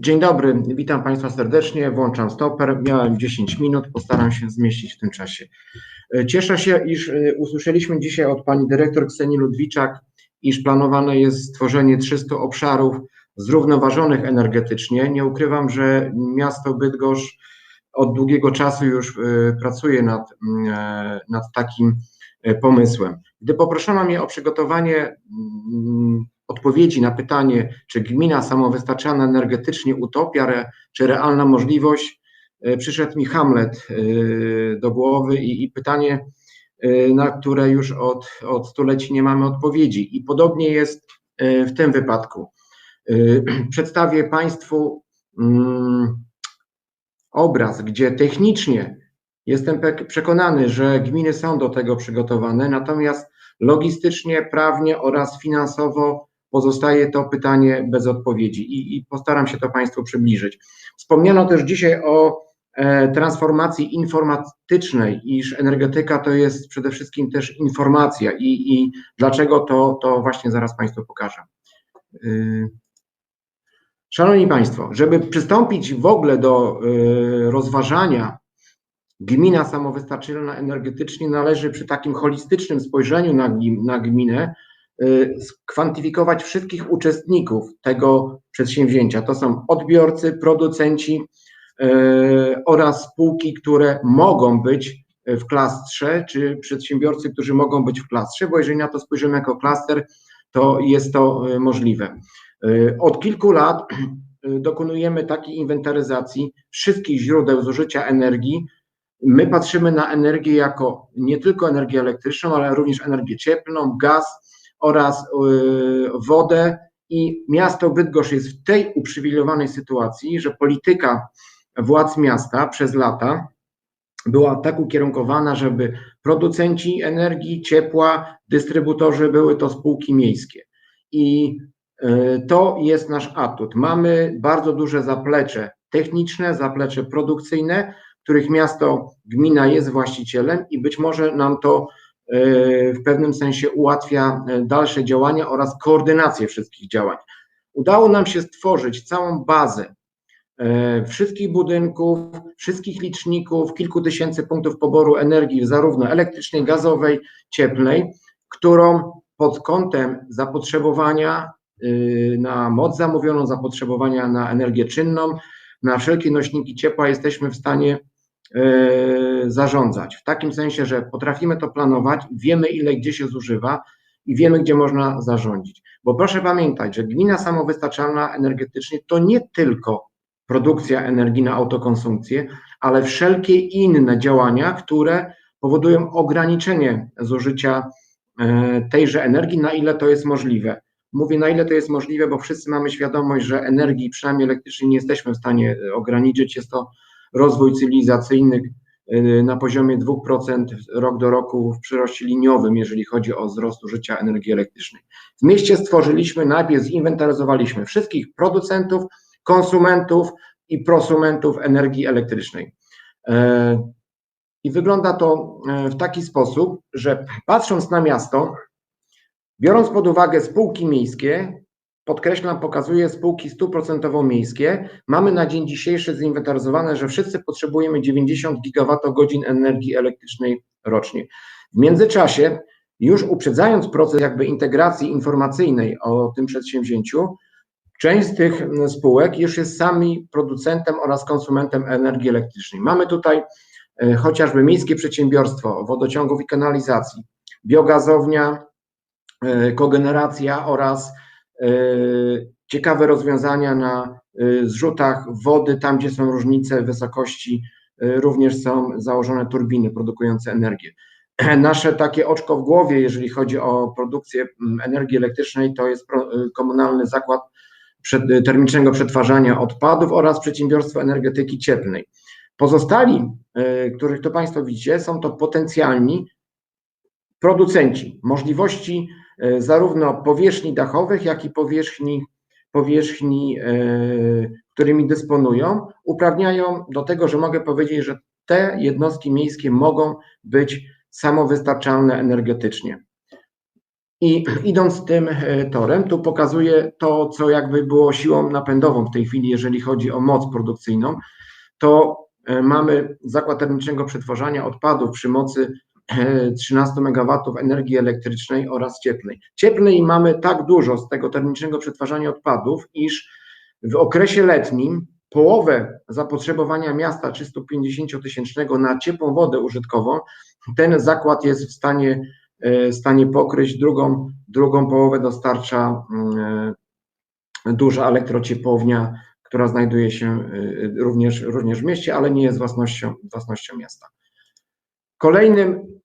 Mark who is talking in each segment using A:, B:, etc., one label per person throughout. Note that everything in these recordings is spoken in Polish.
A: Dzień dobry, witam Państwa serdecznie. Włączam stoper. Miałem 10 minut, postaram się zmieścić w tym czasie. Cieszę się, iż e, usłyszeliśmy dzisiaj od Pani Dyrektor Kseni Ludwiczak, iż planowane jest stworzenie 300 obszarów zrównoważonych energetycznie. Nie ukrywam, że miasto Bydgoszcz od długiego czasu już e, pracuje nad, mm, e, nad takim pomysłem. Gdy poproszono mnie o przygotowanie mm, odpowiedzi na pytanie, czy gmina samowystarczalna energetycznie utopia, czy realna możliwość, e, przyszedł mi Hamlet e, do głowy i, i pytanie, e, na które już od, od stuleci nie mamy odpowiedzi. I podobnie jest w tym wypadku. Przedstawię Państwu mm, obraz, gdzie technicznie jestem przekonany, że gminy są do tego przygotowane, natomiast logistycznie, prawnie oraz finansowo pozostaje to pytanie bez odpowiedzi i, i postaram się to Państwu przybliżyć. Wspomniano też dzisiaj o e, transformacji informatycznej, iż energetyka to jest przede wszystkim też informacja i, i dlaczego to, to właśnie zaraz Państwu pokażę. Y, Szanowni Państwo, żeby przystąpić w ogóle do y, rozważania gmina samowystarczalna energetycznie, należy przy takim holistycznym spojrzeniu na, na gminę skwantyfikować wszystkich uczestników tego przedsięwzięcia. To są odbiorcy, producenci y, oraz spółki, które mogą być w klastrze, czy przedsiębiorcy, którzy mogą być w klastrze, bo jeżeli na to spojrzymy jako klaster, to jest to y, możliwe. Od kilku lat dokonujemy takiej inwentaryzacji wszystkich źródeł zużycia energii. My patrzymy na energię jako nie tylko energię elektryczną, ale również energię cieplną, gaz, oraz y, wodę i miasto Bydgoszcz jest w tej uprzywilejowanej sytuacji, że polityka władz miasta przez lata była tak ukierunkowana, żeby producenci energii, ciepła, dystrybutorzy były to spółki miejskie. I y, to jest nasz atut. Mamy bardzo duże zaplecze techniczne, zaplecze produkcyjne, których miasto, gmina jest właścicielem i być może nam to w pewnym sensie ułatwia e, dalsze działania oraz koordynację wszystkich działań. Udało nam się stworzyć całą bazę e, wszystkich budynków, wszystkich liczników, kilku tysięcy punktów poboru energii, zarówno elektrycznej, gazowej, cieplnej, którą pod kątem zapotrzebowania na moc zamówioną, zapotrzebowania na energię czynną, na wszelkie nośniki ciepła jesteśmy w stanie E, zarządzać. W takim sensie, że potrafimy to planować, wiemy ile gdzie się zużywa i wiemy gdzie można zarządzić. Bo proszę pamiętać, że gmina samowystarczalna energetycznie to nie tylko produkcja energii na autokonsumpcję, ale wszelkie inne działania, które powodują ograniczenie zużycia e, tejże energii, na ile to jest możliwe. Mówię, na ile to jest możliwe, bo wszyscy mamy świadomość, że energii, przynajmniej elektrycznej, nie jesteśmy w stanie ograniczyć. Jest to rozwój cywilizacyjny y, na poziomie 2% rok do roku w przyroście liniowym, jeżeli chodzi o wzrost użycia energii elektrycznej. W mieście stworzyliśmy, najpierw zinwentaryzowaliśmy wszystkich producentów, konsumentów i prosumentów energii elektrycznej. E, I wygląda to e, w taki sposób, że patrząc na miasto, biorąc pod uwagę spółki miejskie, podkreślam, pokazuje spółki stuprocentowo miejskie. Mamy na dzień dzisiejszy zinwentaryzowane, że wszyscy potrzebujemy 90 gigawatogodzin energii elektrycznej rocznie. W międzyczasie, już uprzedzając proces jakby integracji informacyjnej o tym przedsięwzięciu, część z tych spółek już jest sami producentem oraz konsumentem energii elektrycznej. Mamy tutaj e, chociażby miejskie przedsiębiorstwo wodociągów i kanalizacji, biogazownia, e, kogeneracja oraz ciekawe rozwiązania na e, zrzutach wody, tam gdzie są różnice wysokości, e, również są założone turbiny produkujące energię. Nasze takie oczko w głowie, jeżeli chodzi o produkcję energii elektrycznej, to jest komunalny zakład termicznego przetwarzania odpadów oraz przedsiębiorstwo energetyki cieplnej. Pozostali, których to Państwo widzicie, są to potencjalni producenci możliwości E, zarówno powierzchni dachowych, jak i powierzchni, powierzchni e, którymi dysponują, uprawniają do tego, że mogę powiedzieć, że te jednostki miejskie mogą być samowystarczalne energetycznie. I idąc tym e, torem, tu pokazuję to, co jakby było siłą napędową w tej chwili, jeżeli chodzi o moc produkcyjną, to e, mamy zakład termicznego przetwarzania odpadów przy mocy 13 e, MW energii elektrycznej oraz cieplnej. Cieplnej mamy tak dużo z tego termicznego przetwarzania odpadów, iż w okresie letnim połowę zapotrzebowania miasta 350 tysięcznego na ciepłą wodę użytkową, ten zakład jest w stanie, w stanie pokryć, drugą, drugą połowę dostarcza mm, duża elektrociepłownia, która znajduje się y, również, również w mieście, ale nie jest własnością, własnością miasta. Kolejnym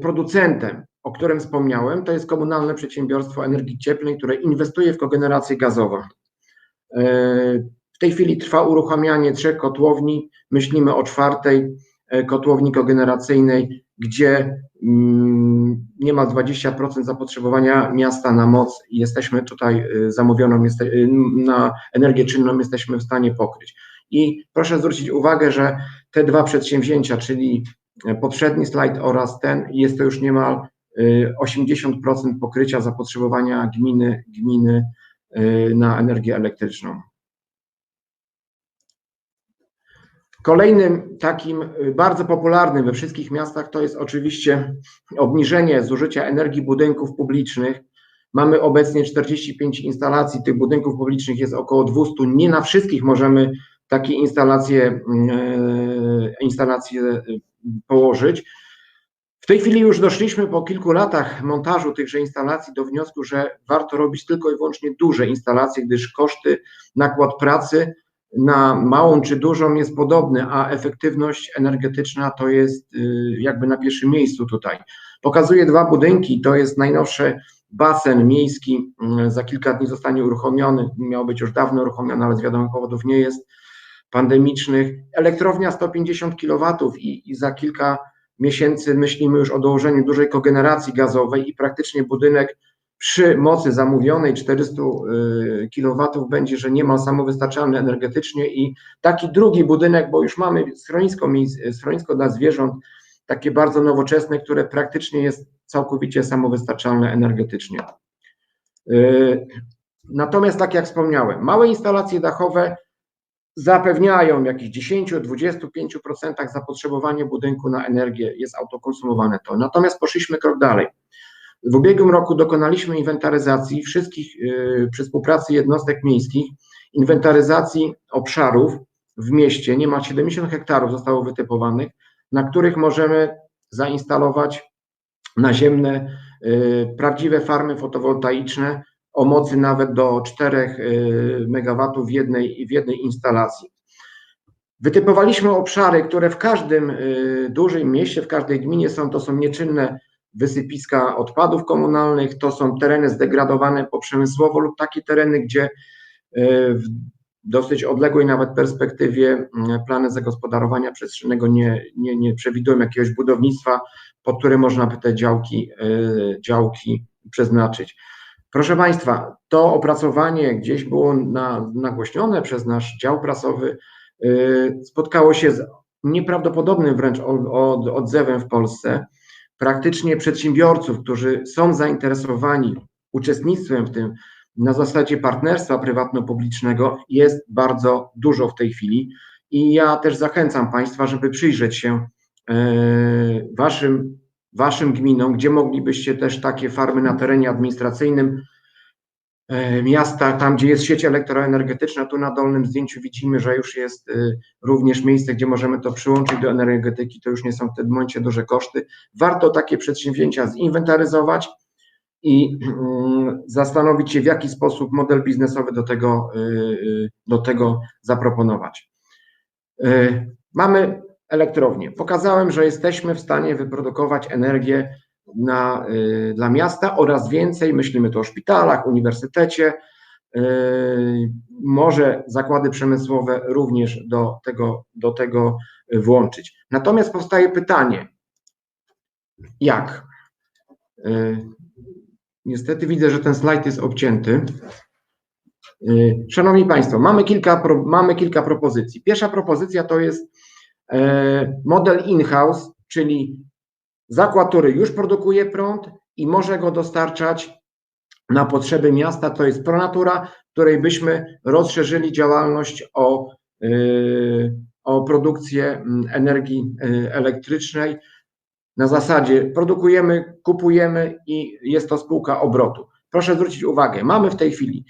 A: producentem, o którym wspomniałem, to jest komunalne przedsiębiorstwo energii cieplnej, które inwestuje w kogenerację gazową. Y, w tej chwili trwa uruchamianie trzech kotłowni. Myślimy o czwartej kotłowni kogeneracyjnej, gdzie mm, niemal 20% zapotrzebowania miasta na moc jesteśmy tutaj y, zamówioną, y, na energię czynną jesteśmy w stanie pokryć. I proszę zwrócić uwagę, że te dwa przedsięwzięcia, czyli poprzedni slajd oraz ten, jest to już niemal 80% y, pokrycia zapotrzebowania gminy, gminy na energię elektryczną. Kolejnym takim bardzo popularnym we wszystkich miastach to jest oczywiście obniżenie zużycia energii budynków publicznych. Mamy obecnie 45 instalacji, tych budynków publicznych jest około 200. Nie na wszystkich możemy takie instalacje, yy, instalacje y, położyć. W tej chwili już doszliśmy po kilku latach montażu tychże instalacji do wniosku, że warto robić tylko i wyłącznie duże instalacje, gdyż koszty, nakład pracy na małą czy dużą jest podobny, a efektywność energetyczna to jest y, jakby na pierwszym miejscu tutaj. Pokazuję dwa budynki, to jest najnowszy basen miejski, y, za kilka dni zostanie uruchomiony, miał być już dawno uruchomiony, ale z wiadomych powodów nie jest, pandemicznych. Elektrownia 150 kW i, i za kilka miesięcy myślimy już o dołożeniu dużej kogeneracji gazowej i praktycznie budynek przy mocy zamówionej 400 y, kW będzie, że niemal samowystarczalny energetycznie i taki drugi budynek, bo już mamy schronisko, schronisko dla zwierząt, takie bardzo nowoczesne, które praktycznie jest całkowicie samowystarczalne energetycznie. Y, natomiast tak jak wspomniałem, małe instalacje dachowe zapewniają w jakichś 10-25% zapotrzebowanie budynku na energię, jest autokonsumowane to. Natomiast poszliśmy krok dalej. W ubiegłym roku dokonaliśmy inwentaryzacji wszystkich y, przy współpracy jednostek miejskich, inwentaryzacji obszarów w mieście, niemal 70 hektarów zostało wytypowanych, na których możemy zainstalować naziemne, y, prawdziwe farmy fotowoltaiczne o mocy nawet do 4 y, MW w jednej, w jednej instalacji. Wytypowaliśmy obszary, które w każdym dużym mieście, w każdej gminie są, to są nieczynne wysypiska odpadów komunalnych, to są tereny zdegradowane poprzemysłowo lub takie tereny, gdzie e, w dosyć odległej nawet perspektywie plany zagospodarowania przestrzennego nie, nie, nie przewidują jakiegoś budownictwa, pod które można by te działki, działki przeznaczyć. Proszę Państwa, to opracowanie gdzieś było na, nagłośnione przez nasz dział prasowy, e, spotkało się z nieprawdopodobnym wręcz odzewem w Polsce. Praktycznie przedsiębiorców, którzy są zainteresowani uczestnictwem w tym na zasadzie partnerstwa prywatno-publicznego jest bardzo dużo w tej chwili. I ja też zachęcam Państwa, żeby przyjrzeć się e, Waszym, waszym gminom, gdzie moglibyście też takie farmy na terenie administracyjnym E, miasta, tam gdzie jest sieć elektroenergetyczna, tu na dolnym zdjęciu widzimy, że już jest y, również miejsce, gdzie możemy to przyłączyć do energetyki, to już nie są w tym momencie duże koszty. Warto takie przedsięwzięcia zinwentaryzować i mm, zastanowić się, w jaki sposób model biznesowy do tego, y, do tego zaproponować. Mamy elektrownię. Pokazałem, że jesteśmy w stanie wyprodukować energię na, y, dla miasta oraz więcej, myślimy tu o szpitalach, uniwersytecie, y, może zakłady przemysłowe również do tego, do tego włączyć. Natomiast powstaje pytanie, jak? Y, niestety widzę, że ten slajd jest obcięty. Szanowni Państwo, mamy kilka, mamy kilka propozycji. Pierwsza propozycja to jest model in-house, czyli zakład, który już produkuje prąd i może go dostarczać na potrzeby miasta, to jest Pronatura, której byśmy rozszerzyli działalność o, yy, o produkcję mm, energii yy, elektrycznej. Na zasadzie produkujemy, kupujemy i jest to spółka obrotu. Proszę zwrócić uwagę, mamy w tej chwili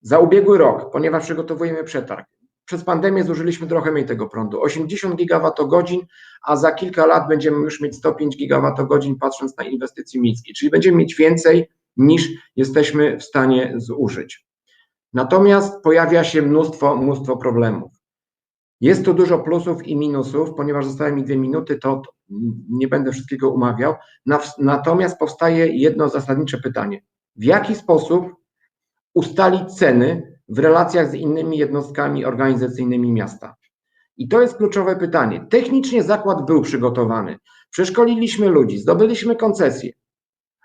A: za ubiegły rok, ponieważ przygotowujemy przetarg, przez pandemię zużyliśmy trochę mniej tego prądu, 80 gigawatogodzin, a za kilka lat będziemy już mieć 105 gigawatogodzin patrząc na inwestycje miejskie, czyli będziemy mieć więcej niż jesteśmy w stanie zużyć. Natomiast pojawia się mnóstwo, mnóstwo problemów. Jest tu dużo plusów i minusów, ponieważ zostały mi dwie minuty, to nie będę wszystkiego umawiał. Natomiast powstaje jedno zasadnicze pytanie. W jaki sposób ustalić ceny w relacjach z innymi jednostkami organizacyjnymi miasta? I to jest kluczowe pytanie. Technicznie zakład był przygotowany, przeszkoliliśmy ludzi, zdobyliśmy koncesję,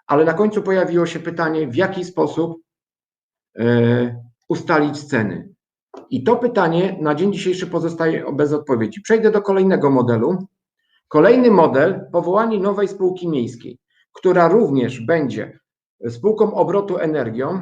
A: ale na końcu pojawiło się pytanie, w jaki sposób e, ustalić ceny. I to pytanie na dzień dzisiejszy pozostaje bez odpowiedzi. Przejdę do kolejnego modelu. Kolejny model powołanie nowej spółki miejskiej, która również będzie spółką obrotu energią,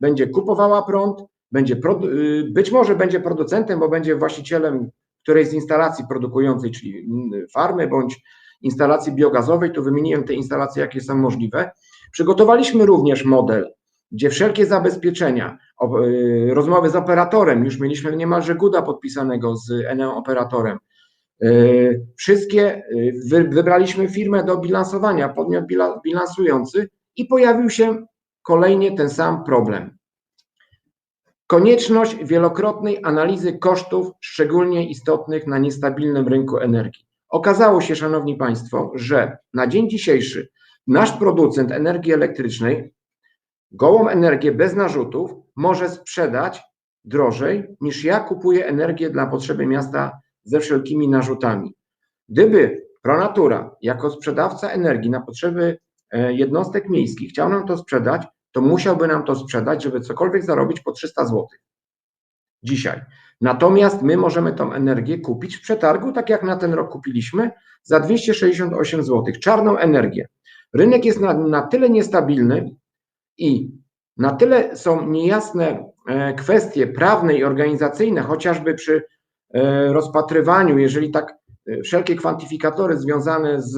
A: będzie kupowała prąd, będzie y, być może będzie producentem, bo będzie właścicielem którejś z instalacji produkującej, czyli farmy bądź instalacji biogazowej. Tu wymieniłem te instalacje, jakie są możliwe. Przygotowaliśmy również model, gdzie wszelkie zabezpieczenia, y, rozmowy z operatorem, już mieliśmy niemalże GUDA podpisanego z Eneo operatorem, y, wszystkie, wybraliśmy firmę do bilansowania, podmiot bilansujący i pojawił się kolejnie ten sam problem. Konieczność wielokrotnej analizy kosztów, szczególnie istotnych na niestabilnym rynku energii. Okazało się, Szanowni Państwo, że na dzień dzisiejszy nasz producent energii elektrycznej gołą energię bez narzutów może sprzedać drożej niż ja kupuję energię dla potrzeby miasta ze wszelkimi narzutami. Gdyby Pronatura jako sprzedawca energii na potrzeby e, jednostek miejskich chciał nam to sprzedać, to musiałby nam to sprzedać, żeby cokolwiek zarobić po 300 zł. Dzisiaj. Natomiast my możemy tą energię kupić w przetargu, tak jak na ten rok kupiliśmy, za 268 zł. Czarną energię. Rynek jest na, na tyle niestabilny i na tyle są niejasne e, kwestie prawne i organizacyjne, chociażby przy e, rozpatrywaniu, jeżeli tak e, wszelkie kwantyfikatory związane z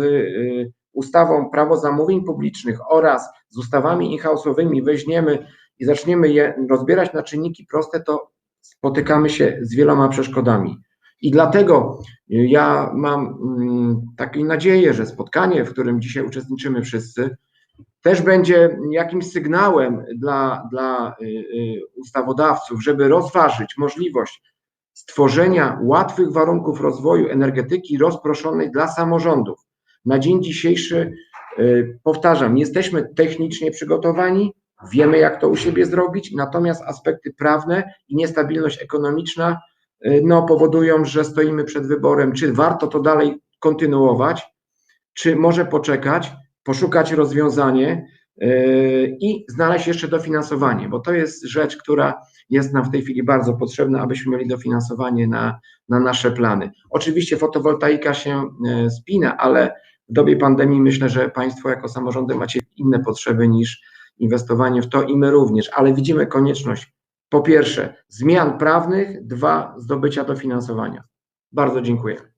A: ustawą Prawo Zamówień Publicznych oraz z ustawami in-house'owymi weźmiemy i zaczniemy je rozbierać na czynniki proste, to spotykamy się z wieloma przeszkodami. I dlatego ja mam mm, taką nadzieję, że spotkanie, w którym dzisiaj uczestniczymy wszyscy, też będzie jakimś sygnałem dla, dla y, y, ustawodawców, żeby rozważyć możliwość stworzenia łatwych warunków rozwoju energetyki rozproszonej dla samorządów. Na dzień dzisiejszy, y, powtarzam, jesteśmy technicznie przygotowani, wiemy jak to u siebie zrobić, natomiast aspekty prawne i niestabilność ekonomiczna no, powodują, że stoimy przed wyborem, czy warto to dalej kontynuować, czy może poczekać, poszukać rozwiązanie yy, i znaleźć jeszcze dofinansowanie, bo to jest rzecz, która jest nam w tej chwili bardzo potrzebna, abyśmy mieli dofinansowanie na, na nasze plany. Oczywiście fotowoltaika się spina, ale w dobie pandemii myślę, że Państwo jako samorządy macie inne potrzeby niż inwestowanie w to i my również, ale widzimy konieczność po pierwsze zmian prawnych, dwa zdobycia dofinansowania. Bardzo dziękuję.